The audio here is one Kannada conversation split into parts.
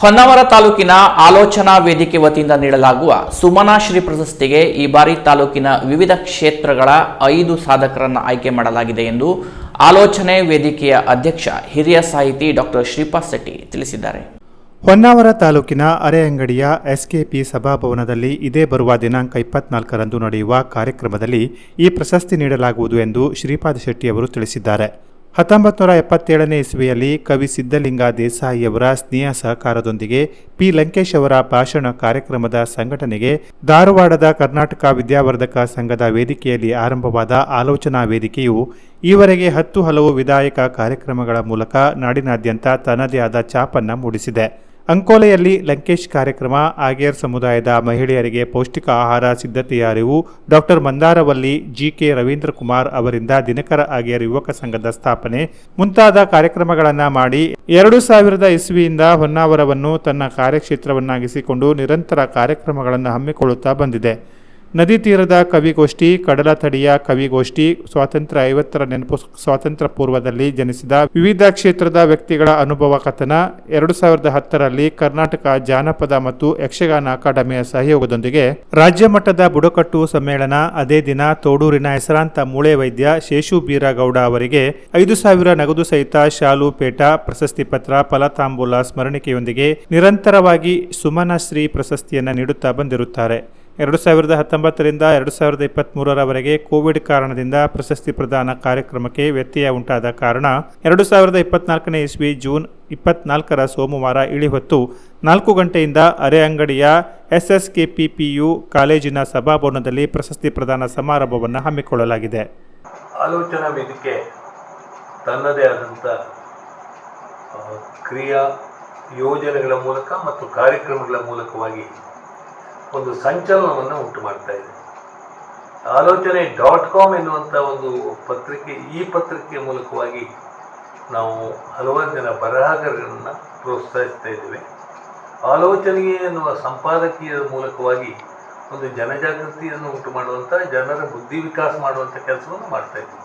ಹೊನ್ನಾವರ ತಾಲೂಕಿನ ಆಲೋಚನಾ ವೇದಿಕೆ ವತಿಯಿಂದ ನೀಡಲಾಗುವ ಸುಮನಾಶ್ರೀ ಪ್ರಶಸ್ತಿಗೆ ಈ ಬಾರಿ ತಾಲೂಕಿನ ವಿವಿಧ ಕ್ಷೇತ್ರಗಳ ಐದು ಸಾಧಕರನ್ನು ಆಯ್ಕೆ ಮಾಡಲಾಗಿದೆ ಎಂದು ಆಲೋಚನೆ ವೇದಿಕೆಯ ಅಧ್ಯಕ್ಷ ಹಿರಿಯ ಸಾಹಿತಿ ಡಾಕ್ಟರ್ ಶ್ರೀಪಾದ್ ಶೆಟ್ಟಿ ತಿಳಿಸಿದ್ದಾರೆ. ಹೊನ್ನಾವರ ತಾಲೂಕಿನ ಅರೆಅಂಗಡಿಯ ಎಸ್ಕೆಪಿ ಸಭಾಭವನದಲ್ಲಿ ಇದೇ ಬರುವ ದಿನಾಂಕ ಇಪ್ಪತ್ನಾಲ್ಕರಂದು ನಡೆಯುವ ಕಾರ್ಯಕ್ರಮದಲ್ಲಿ ಈ ಪ್ರಶಸ್ತಿ ನೀಡಲಾಗುವುದು ಎಂದು ಶ್ರೀಪಾದ ಶೆಟ್ಟಿ ಅವರು ತಿಳಿಸಿದ್ದಾರೆ. ಹತ್ತೊಂಬತ್ತು ನೂರ ಎಪ್ಪತ್ತೇಳನೇ ಇಸ್ವಿಯಲ್ಲಿ ಕವಿ ಸಿದ್ದಲಿಂಗ ದೇಸಾಯಿಯವರ ಸ್ನೇಹ ಸಹಕಾರದೊಂದಿಗೆ ಪಿ ಲಂಕೇಶ್ ಅವರ ಭಾಷಣ ಕಾರ್ಯಕ್ರಮದ ಸಂಘಟನೆಗೆ ಧಾರವಾಡದ ಕರ್ನಾಟಕ ವಿದ್ಯಾವರ್ಧಕ ಸಂಘದ ವೇದಿಕೆಯಲ್ಲಿ ಆರಂಭವಾದ ಆಲೋಚನಾ ವೇದಿಕೆಯು ಈವರೆಗೆ ಹತ್ತು ಹಲವು ವಿಧಾಯಕ ಕಾರ್ಯಕ್ರಮಗಳ ಮೂಲಕ ನಾಡಿನಾದ್ಯಂತ ತನ್ನದೇ ಆದ ಛಾಪನ್ನು ಮೂಡಿಸಿದೆ. ಅಂಕೋಲೆಯಲ್ಲಿ ಲಂಕೇಶ್ ಕಾರ್ಯಕ್ರಮ ಆಗೇರ್ ಸಮುದಾಯದ ಮಹಿಳೆಯರಿಗೆ ಪೌಷ್ಟಿಕ ಆಹಾರ ಸಿದ್ಧತೆಯ ಅರಿವು doctor Mandaravalli G K Ravindra Kumar ಅವರಿಂದ ದಿನಕರ ಆಗೇರ್ ಯುವಕ ಸಂಘದ ಸ್ಥಾಪನೆ. ಮುಂತಾದ ಕಾರ್ಯಕ್ರಮಗಳನ್ನು ಮಾಡಿ ಎರಡು ಸಾವಿರದ ಇಸ್ವಿಯಿಂದ ಹೊನ್ನಾವರವನ್ನು ತನ್ನ ಕಾರ್ಯಕ್ಷೇತ್ರವನ್ನಾಗಿಸಿಕೊಂಡು ನಿರಂತರ ಕಾರ್ಯಕ್ರಮಗಳನ್ನು ಹಮ್ಮಿಕೊಳ್ಳುತ್ತಾ ಬಂದಿದೆ. ನದಿ ತೀರದ ಕವಿಗೋಷ್ಠಿ ಕಡಲ ತಡಿಯ ಕವಿಗೋಷ್ಠಿ, ಸ್ವಾತಂತ್ರ್ಯ ಐವತ್ತರ ನೆನಪು ಸ್ವಾತಂತ್ರ್ಯ ಪೂರ್ವದಲ್ಲಿ ಜನಿಸಿದ ವಿವಿಧ ಕ್ಷೇತ್ರದ ವ್ಯಕ್ತಿಗಳ ಅನುಭವ ಕಥನ, ಎರಡು ಸಾವಿರದ ಹತ್ತರಲ್ಲಿ ಕರ್ನಾಟಕ ಜಾನಪದ ಮತ್ತು ಯಕ್ಷಗಾನ ಅಕಾಡೆಮಿಯ ಸಹಯೋಗದೊಂದಿಗೆ ರಾಜ್ಯ ಮಟ್ಟದ ಬುಡಕಟ್ಟು ಸಮ್ಮೇಳನ, ಅದೇ ದಿನ ತೋಡೂರಿನ ಹೆಸರಾಂತ ಮೂಳೆ ವೈದ್ಯ ಶೇಷು ಬೀರಗೌಡ ಅವರಿಗೆ ಐದು ಸಾವಿರ ನಗದು ಸಹಿತ ಶಾಲು, ಪೇಟ, ಪ್ರಶಸ್ತಿ ಪತ್ರ, ಫಲತಾಂಬೂಲ ಸ್ಮರಣಿಕೆಯೊಂದಿಗೆ ನಿರಂತರವಾಗಿ ಸುಮನಶ್ರೀ ಪ್ರಶಸ್ತಿಯನ್ನು ನೀಡುತ್ತಾ ಬಂದಿರುತ್ತಾರೆ. ಎರಡು ಸಾವಿರದ ಹತ್ತೊಂಬತ್ತರಿಂದ ಎರಡು ಸಾವಿರದ ಇಪ್ಪತ್ತ್ಮೂರರವರೆಗೆ ಕೋವಿಡ್ ಕಾರಣದಿಂದ ಪ್ರಶಸ್ತಿ ಪ್ರದಾನ ಕಾರ್ಯಕ್ರಮಕ್ಕೆ ವ್ಯತ್ಯಯ ಉಂಟಾದ ಕಾರಣ ಎರಡು ಸಾವಿರದ ಇಪ್ಪತ್ನಾಲ್ಕನೇ ಇಸ್ವಿ ಜೂನ್ ಇಪ್ಪತ್ನಾಲ್ಕರ ಸೋಮವಾರ ಇಳಿಹೊತ್ತು ನಾಲ್ಕು ಗಂಟೆಯಿಂದ ಅರೆ ಅಂಗಡಿಯ ಎಸ್ಎಸ್ಕೆಪಿಪಿಯು ಕಾಲೇಜಿನ ಸಭಾಭವನದಲ್ಲಿ ಪ್ರಶಸ್ತಿ ಪ್ರದಾನ ಸಮಾರಂಭವನ್ನು ಹಮ್ಮಿಕೊಳ್ಳಲಾಗಿದೆ. ಆಲೋಚನಾ ವೇದಿಕೆ ತನ್ನದೇ ಆದಂಥ ಕ್ರಿಯಾ ಯೋಜನೆಗಳ ಮೂಲಕ ಮತ್ತು ಕಾರ್ಯಕ್ರಮಗಳ ಮೂಲಕವಾಗಿ ಒಂದು ಸಂಚಲನವನ್ನು ಉಂಟು ಮಾಡ್ತಾ ಇದೆ. ಆಲೋಚನೆ ಡಾಟ್ ಕಾಮ್ ಎನ್ನುವಂಥ ಒಂದು ಪತ್ರಿಕೆ, ಈ ಪತ್ರಿಕೆಯ ಮೂಲಕವಾಗಿ ನಾವು ಹಲವಾರು ಜನ ಬರಹಗಾರರನ್ನು ಪ್ರೋತ್ಸಾಹಿಸ್ತಾ ಇದ್ದೇವೆ. ಆಲೋಚನೆ ಎನ್ನುವ ಸಂಪಾದಕೀಯ ಮೂಲಕವಾಗಿ ಒಂದು ಜನಜಾಗೃತಿಯನ್ನು ಉಂಟು ಮಾಡುವಂಥ ಜನರ ಬುದ್ಧಿ ವಿಕಾಸ ಮಾಡುವಂಥ ಕೆಲಸವನ್ನು ಮಾಡ್ತಾ ಇದ್ದೀವಿ.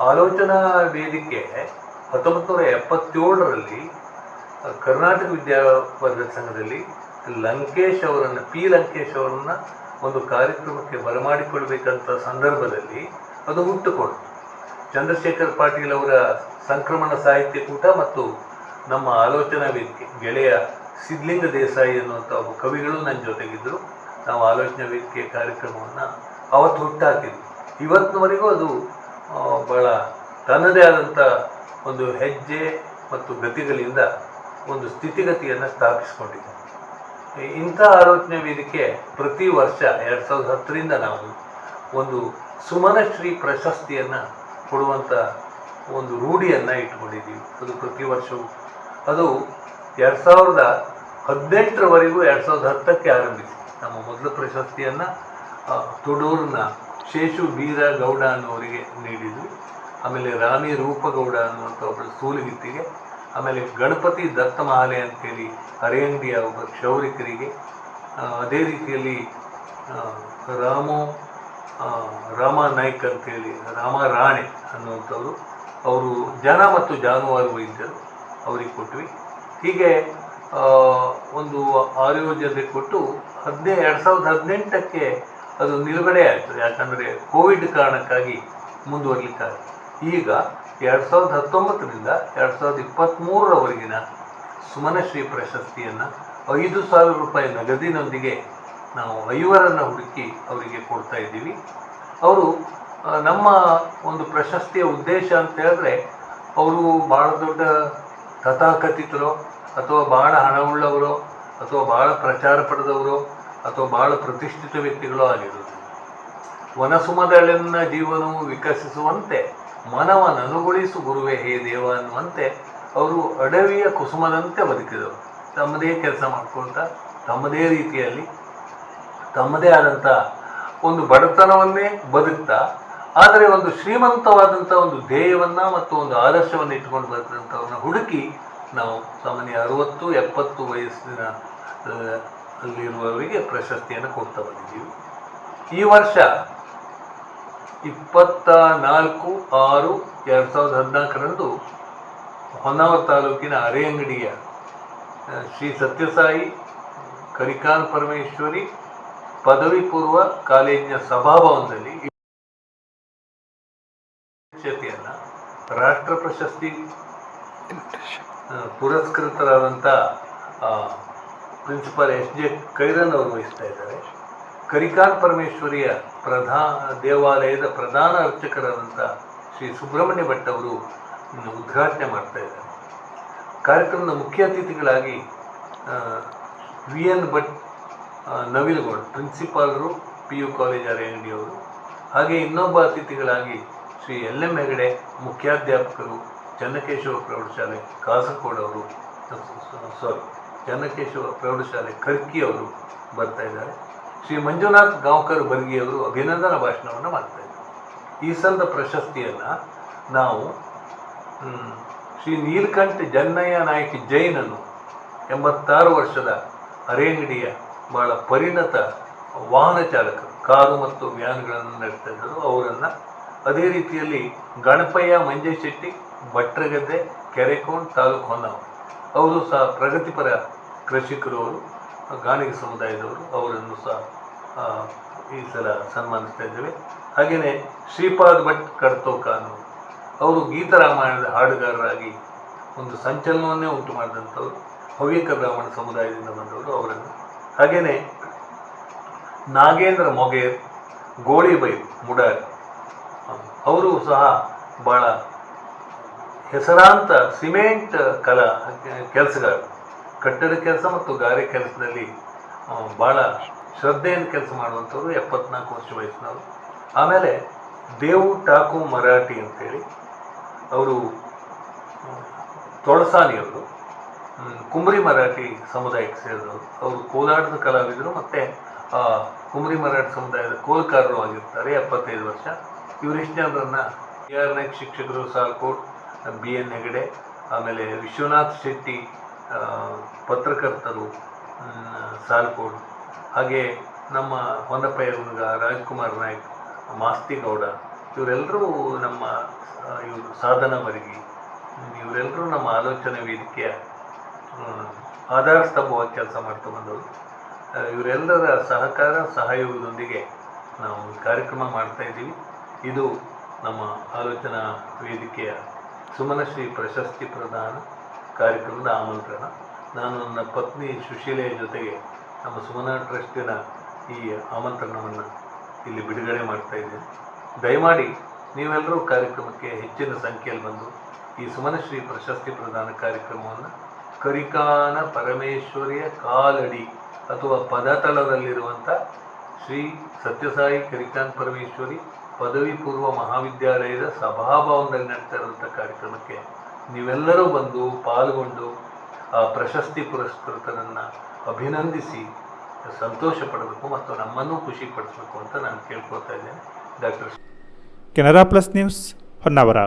ಆಲೋಚನಾ ವೇದಿಕೆ ಹತ್ತೊಂಬತ್ತು ನೂರ ಎಪ್ಪತ್ತೇಳರಲ್ಲಿ ಕರ್ನಾಟಕ ವಿದ್ಯಾವರ್ಧಕ ಸಂಘದಲ್ಲಿ ಲಂಕೇಶ್ ಅವರನ್ನು, ಪಿ. ಲಂಕೇಶ್ ಅವರನ್ನು ಒಂದು ಕಾರ್ಯಕ್ರಮಕ್ಕೆ ಬರಮಾಡಿಕೊಳ್ಬೇಕಂತ ಸಂದರ್ಭದಲ್ಲಿ ಅದು ಹುಟ್ಟುಕೊಂಡು. ಚಂದ್ರಶೇಖರ್ ಪಾಟೀಲ್ ಅವರ ಸಂಕ್ರಮಣ ಸಾಹಿತ್ಯ ಕೂಟ ಮತ್ತು ನಮ್ಮ ಆಲೋಚನಾ ವೇದಿಕೆ, ಗೆಳೆಯ ಸಿದ್ಲಿಂಗ ದೇಸಾಯಿ ಅನ್ನುವಂಥ ಒಬ್ಬ ಕವಿಗಳು ನನ್ನ ಜೊತೆಗಿದ್ದರು ನಾವು ಆಲೋಚನಾ ವೇದಿಕೆ ಕಾರ್ಯಕ್ರಮವನ್ನು ಅವತ್ತು ಹುಟ್ಟಾಕಿದ್ವಿ. ಇವತ್ತಿನವರೆಗೂ ಅದು ಬಹಳ ತನ್ನದೇ ಆದಂಥ ಒಂದು ಹೆಜ್ಜೆ ಮತ್ತು ಗತಿಗಳಿಂದ ಒಂದು ಸ್ಥಿತಿಗತಿಯನ್ನು ಸ್ಥಾಪಿಸಿಕೊಂಡಿದೆ ಇಂಥ ಆಲೋಚನೆ ವೇದಿಕೆ ಪ್ರತಿ ವರ್ಷ ಎರಡು ಸಾವಿರದ ಹತ್ತರಿಂದ ನಾವು ಒಂದು ಸುಮನಶ್ರೀ ಪ್ರಶಸ್ತಿಯನ್ನು ಕೊಡುವಂಥ ಒಂದು ರೂಢಿಯನ್ನು ಇಟ್ಕೊಂಡಿದ್ದೀವಿ ಅದು ಪ್ರತಿ ವರ್ಷವೂ. ಅದು ಎರಡು ಸಾವಿರದ ಹದಿನೆಂಟರವರೆಗೂ ಎರಡು ಸಾವಿರದ ಹತ್ತಕ್ಕೆ ಆರಂಭಿಸಿ. ನಮ್ಮ ಮೊದಲ ಪ್ರಶಸ್ತಿಯನ್ನು ತುಡೂರಿನ ಶೇಷು ಬೀರ ಗೌಡ ಅನ್ನುವರಿಗೆ ನೀಡಿದ್ವಿ ಆಮೇಲೆ ರಾಣಿ ರೂಪಗೌಡ ಅನ್ನುವಂಥ ಒಬ್ಬಳು ಸೂಲಗಿತ್ತಿಗೆ ಆಮೇಲೆ ಗಣಪತಿ ದತ್ತ ಮಹಾಲೆ ಅಂತೇಳಿ ಅರೆಯಂಗಡಿಯ ಒಬ್ಬ ಕ್ಷೌರಿಕರಿಗೆ ಅದೇ ರೀತಿಯಲ್ಲಿ ರಾಮ ರಾಮು ನಾಯ್ಕ್ ಅಂತೇಳಿ, ರಾಮ ರಾಣೆ ಅನ್ನುವಂಥವ್ರು. ಅವರು ಜನ ಮತ್ತು ಜಾನುವಾರು ವೈದ್ಯರು ಅವರಿಗೆ ಕೊಟ್ವಿ. ಹೀಗೆ ಒಂದು ಆರು ಕೊಟ್ಟು ಹದಿನೈ, ಎರಡು ಸಾವಿರದ ಹದಿನೆಂಟಕ್ಕೆ ಅದು ನಿಲುಗಡೆ ಆಯಿತು. ಯಾಕಂದರೆ ಕೋವಿಡ್ ಕಾರಣಕ್ಕಾಗಿ ಮುಂದುವರಲಿಕ್ಕಾಗಿ ಈಗ ಎರಡು ಸಾವಿರದ ಹತ್ತೊಂಬತ್ತರಿಂದ ಎರಡು ಸಾವಿರದ ಇಪ್ಪತ್ತ್ಮೂರರವರೆಗಿನ ಸುಮನಶ್ರೀ ಪ್ರಶಸ್ತಿಯನ್ನು ಐದು ಸಾವಿರ ರೂಪಾಯಿ ನಗದಿನೊಂದಿಗೆ ನಾವು ಐವರನ್ನು ಹುಡುಕಿ ಅವರಿಗೆ ಕೊಡ್ತಾ ಇದ್ದೀವಿ. ಅವರು ನಮ್ಮ ಒಂದು ಪ್ರಶಸ್ತಿಯ ಉದ್ದೇಶ ಅಂತ ಹೇಳಿದ್ರೆ ಅವರು ಭಾಳ ದೊಡ್ಡ ಕಥಾಕಥಿತರೋ ಅಥವಾ ಭಾಳ ಹಣವುಳ್ಳವರೋ ಅಥವಾ ಭಾಳ ಪ್ರಚಾರ ಪಡೆದವರು ಅಥವಾ ಭಾಳ ಪ್ರತಿಷ್ಠಿತ ವ್ಯಕ್ತಿಗಳು ಆಗಿರುತ್ತೆ ವನಸುಮದಳನ್ನ ಜೀವನವು ವಿಕಸಿಸುವಂತೆ ಮನವನನುಗೊಳಿಸು ಗುರುವೆ ಹೇ ದೇವ ಅನ್ನುವಂತೆ ಅವರು ಅಡವಿಯ ಕುಸುಮದಂತೆ ಬದುಕಿದರು. ತಮ್ಮದೇ ಕೆಲಸ ಮಾಡ್ಕೊಳ್ತಾ ತಮ್ಮದೇ ರೀತಿಯಲ್ಲಿ, ತಮ್ಮದೇ ಆದಂಥ ಒಂದು ಬಡತನವನ್ನೇ ಬದುಕ್ತಾ, ಆದರೆ ಒಂದು ಶ್ರೀಮಂತವಾದಂಥ ಒಂದು ಧ್ಯೇಯವನ್ನು ಮತ್ತು ಒಂದು ಆದರ್ಶವನ್ನು ಇಟ್ಕೊಂಡು ಬದುಕಿದಂಥವ್ರನ್ನ ಹುಡುಕಿ ನಾವು ಸಾಮಾನ್ಯ ಅರುವತ್ತು, ಎಪ್ಪತ್ತು ವಯಸ್ಸಿನ ಅಲ್ಲಿರುವವರಿಗೆ ಪ್ರಶಸ್ತಿಯನ್ನು ಕೊಡ್ತಾ ಬಂದಿದ್ದೀವಿ. ಈ ವರ್ಷ ಇಪ್ಪತ್ತ ನಾಲ್ಕು ಆರು ಎರಡು ಸಾವಿರದ ಹದಿನಾಲ್ಕರಂದು ಹೊನ್ನಾವರ ತಾಲೂಕಿನ ಅರೆಯಂಗಡಿಯ ಶ್ರೀ ಸತ್ಯಸಾಯಿ ಕರಿಕಾನ್ ಪರಮೇಶ್ವರಿ ಪದವಿ ಪೂರ್ವ ಕಾಲೇಜಿನ ಸಭಾಭವನದಲ್ಲಿ ರಾಷ್ಟ್ರ ಪ್ರಶಸ್ತಿ ಪುರಸ್ಕೃತರಾದಂಥ ಪ್ರಿನ್ಸಿಪಾಲ್ ಎಸ್ ಜೆ ಕೈರನ್ ಅವರು ವಹಿಸ್ತಾ ಇದ್ದಾರೆ. ಕರಿಕಾನ್ ಪರಮೇಶ್ವರಿಯ ಪ್ರಧಾ ದೇವಾಲಯದ ಪ್ರಧಾನ ಅರ್ಚಕರಾದಂಥ ಶ್ರೀ ಸುಬ್ರಹ್ಮಣ್ಯ ಭಟ್ ಅವರು ಉದ್ಘಾಟನೆ ಮಾಡ್ತಾ ಇದ್ದಾರೆ. ಕಾರ್ಯಕ್ರಮದ ಮುಖ್ಯ ಅತಿಥಿಗಳಾಗಿ V. N. Bhat Navilugowd ಪ್ರಿನ್ಸಿಪಾಲರು P. U. College R. N. D. ಅವರು, ಹಾಗೆ ಇನ್ನೊಬ್ಬ ಅತಿಥಿಗಳಾಗಿ ಶ್ರೀ ಎಲ್. ಎಂ. ಹೆಗಡೆ, ಮುಖ್ಯಾಧ್ಯಾಪಕರು, ಚನ್ನಕೇಶವ ಪ್ರೌಢಶಾಲೆ ಕಾಸರಗೋಡು ಅವರು ಸಾರಿ ಚನ್ನಕೇಶವ ಪ್ರೌಢಶಾಲೆ ಕರ್ಕಿ ಅವರು ಬರ್ತಾ ಇದ್ದಾರೆ. ಶ್ರೀ ಮಂಜುನಾಥ್ ಗಾಂವ್ಕರ್ ಬರ್ಗಿಯವರು ಅಭಿನಂದನ ಭಾಷಣವನ್ನು ಮಾಡ್ತಾ ಇದ್ದಾರೆ. ಈ ಸಲದ ಪ್ರಶಸ್ತಿಯನ್ನು ನಾವು ಶ್ರೀ ನೀಲಕಂಠ ಜನ್ನಯ್ಯ ನಾಯಕ್ ಜೈನನ್ನು ಎಂಬತ್ತಾರು ವರ್ಷದ ಅರೇಂಗಡಿಯ ಬಹಳ ಪರಿಣತ ವಾಹನ ಚಾಲಕರು ಕಾರು ಮತ್ತು ವ್ಯಾನ್ಗಳನ್ನು ನಡೆಸ್ತಾ ಇದ್ದರು. ಅವರನ್ನು ಅದೇ ರೀತಿಯಲ್ಲಿ ಗಣಪಯ್ಯ, ಮಂಜೇಶೆಟ್ಟಿ, ಭಟ್ರಗದ್ದೆ ಕೆರೆಕೋಣ್ ತಾಲೂಕು ಹೊನ್ನವರು. ಅವರು ಸಹ ಪ್ರಗತಿಪರ ಕೃಷಿಕರು ಅವರು. ಗಾಣಿಗ ಸಮುದಾಯದವರು ಅವರನ್ನು ಸಹ ಈ ಸಲ ಸನ್ಮಾನಿಸ್ತಾ ಇದ್ದೇವೆ. ಹಾಗೆಯೇ ಶ್ರೀಪಾದ್ ಭಟ್ ಕರ್ತೋಕಾನು, ಅವರು ಗೀತರಾಮಾಯಣದ ಹಾಡುಗಾರರಾಗಿ ಒಂದು ಸಂಚಲನವನ್ನೇ ಉಂಟು ಮಾಡಿದಂಥವ್ರು, ಹವ್ಯಕ ಬ್ರಾಹ್ಮಣ ಸಮುದಾಯದಿಂದ ಬಂದವರು ಅವರನ್ನು. ಹಾಗೆಯೇ ನಾಗೇಂದ್ರ ಮೊಗೇರ್ ಗೋಳಿಬೈ ಮುಡಾರ್, ಅವರು ಸಹ ಭಾಳ ಹೆಸರಾಂತ ಸಿಮೆಂಟ್ ಕಲಾ, ಕೆಲಸಗಾರರು. ಕಟ್ಟಡ ಕೆಲಸ ಮತ್ತು ಗಾರೆ ಕೆಲಸದಲ್ಲಿ ಭಾಳ ಶ್ರದ್ಧೆಯನ್ನು ಕೆಲಸ ಮಾಡುವಂಥವ್ರು ಎಪ್ಪತ್ನಾಲ್ಕು ವರ್ಷ ವಯಸ್ಸಿನವರು. ಆಮೇಲೆ ದೇವು ಠಾಕು ಮರಾಠಿ ಅಂತೇಳಿ ಅವರು ತೊಳಸಾನಿಯವರು ಕುಮರಿ ಮರಾಠಿ ಸಮುದಾಯಕ್ಕೆ ಸೇರಿದವರು. ಅವರು ಕೋಲಾಟದ ಕಲಾವಿದರು ಮತ್ತು ಕುಮರಿ ಮರಾಠಿ ಸಮುದಾಯದ ಕೋಲ್ಕಾರರು ಆಗಿರ್ತಾರೆ, ಎಪ್ಪತ್ತೈದು ವರ್ಷ. ಇವರಿಷ್ಟು ಜನರನ್ನು ಕೆ ಆರ್ ನಾಯ್ಕ್ ಶಿಕ್ಷಕರು, ಸಾಲ್ಕೋಟ್, ಬಿ ಎನ್ ಹೆಗಡೆ, ಆಮೇಲೆ ವಿಶ್ವನಾಥ್ ಶೆಟ್ಟಿ ಪತ್ರಕರ್ತರು ಸಾಲ್ಕೋಡ್, ಹಾಗೆ ನಮ್ಮ ಹೊನ್ನಪ್ಪಯ್ಯ ಹುಡುಗ ರಾಜ್ಕುಮಾರ್ ನಾಯ್ಕ್, ಮಾಸ್ತಿಗೌಡ ಇವರೆಲ್ಲರೂ ನಮ್ಮ ಇವರು ಸಾಧನ ವರ್ಗಿ ಇವರೆಲ್ಲರೂ ನಮ್ಮ ಆಲೋಚನೆ ವೇದಿಕೆಯ ಆಧಾರ ಸ್ತಂಭವಾಗಿ ಕೆಲಸ ಮಾಡ್ತಾ ಬಂದವರು. ಇವರೆಲ್ಲರ ಸಹಕಾರ, ಸಹಯೋಗದೊಂದಿಗೆ ನಾವು ಕಾರ್ಯಕ್ರಮ ಮಾಡ್ತಾ ಇದ್ದೀವಿ. ಇದು ನಮ್ಮ ಆಲೋಚನಾ ವೇದಿಕೆಯ ಸುಮನಶ್ರೀ ಪ್ರಶಸ್ತಿ ಪ್ರದಾನ. ಕಾರ್ಯಕ್ರಮದ ಆಮಂತ್ರಣ. ನಾನು ನನ್ನ ಪತ್ನಿ ಸುಶೀಲೆಯ ಜೊತೆಗೆ ನಮ್ಮ ಸುಮನ ಟ್ರಸ್ಟಿನ ಈ ಆಮಂತ್ರಣವನ್ನು ಇಲ್ಲಿ ಬಿಡುಗಡೆ ಮಾಡ್ತಾ ಇದ್ದೇನೆ. ದಯಮಾಡಿ ನೀವೆಲ್ಲರೂ ಕಾರ್ಯಕ್ರಮಕ್ಕೆ ಹೆಚ್ಚಿನ ಸಂಖ್ಯೆಯಲ್ಲಿ ಬಂದು ಈ ಸುಮನಶ್ರೀ ಪ್ರಶಸ್ತಿ ಪ್ರದಾನ ಕಾರ್ಯಕ್ರಮವನ್ನು ಕರಿಕಾನ ಪರಮೇಶ್ವರಿಯ ಕಾಲಡಿ ಅಥವಾ ಪದತಳದಲ್ಲಿರುವಂಥ ಶ್ರೀ ಸತ್ಯಸಾಯಿ ಕರಿಕಾನ್ ಪರಮೇಶ್ವರಿ ಪದವಿ ಪೂರ್ವ ಮಹಾವಿದ್ಯಾಲಯದ ಸಭಾಭವನದಲ್ಲಿ ನಡೀತಾ ಇರುವಂಥ ಕಾರ್ಯಕ್ರಮಕ್ಕೆ ನೀವೆಲ್ಲರೂ ಬಂದು ಪಾಲ್ಗೊಂಡು ಆ ಪ್ರಶಸ್ತಿ ಪುರಸ್ಕೃತರನ್ನು ಅಭಿನಂದಿಸಿ ಸಂತೋಷ ಪಡಬೇಕು ಮತ್ತು ನಮ್ಮನ್ನು ಖುಷಿ ಪಡಿಸಬೇಕು ಅಂತ ನಾನು ಕೇಳ್ಕೊಳ್ತಾ ಇದ್ದೇನೆ. Doctor Canara plus news Honnavar.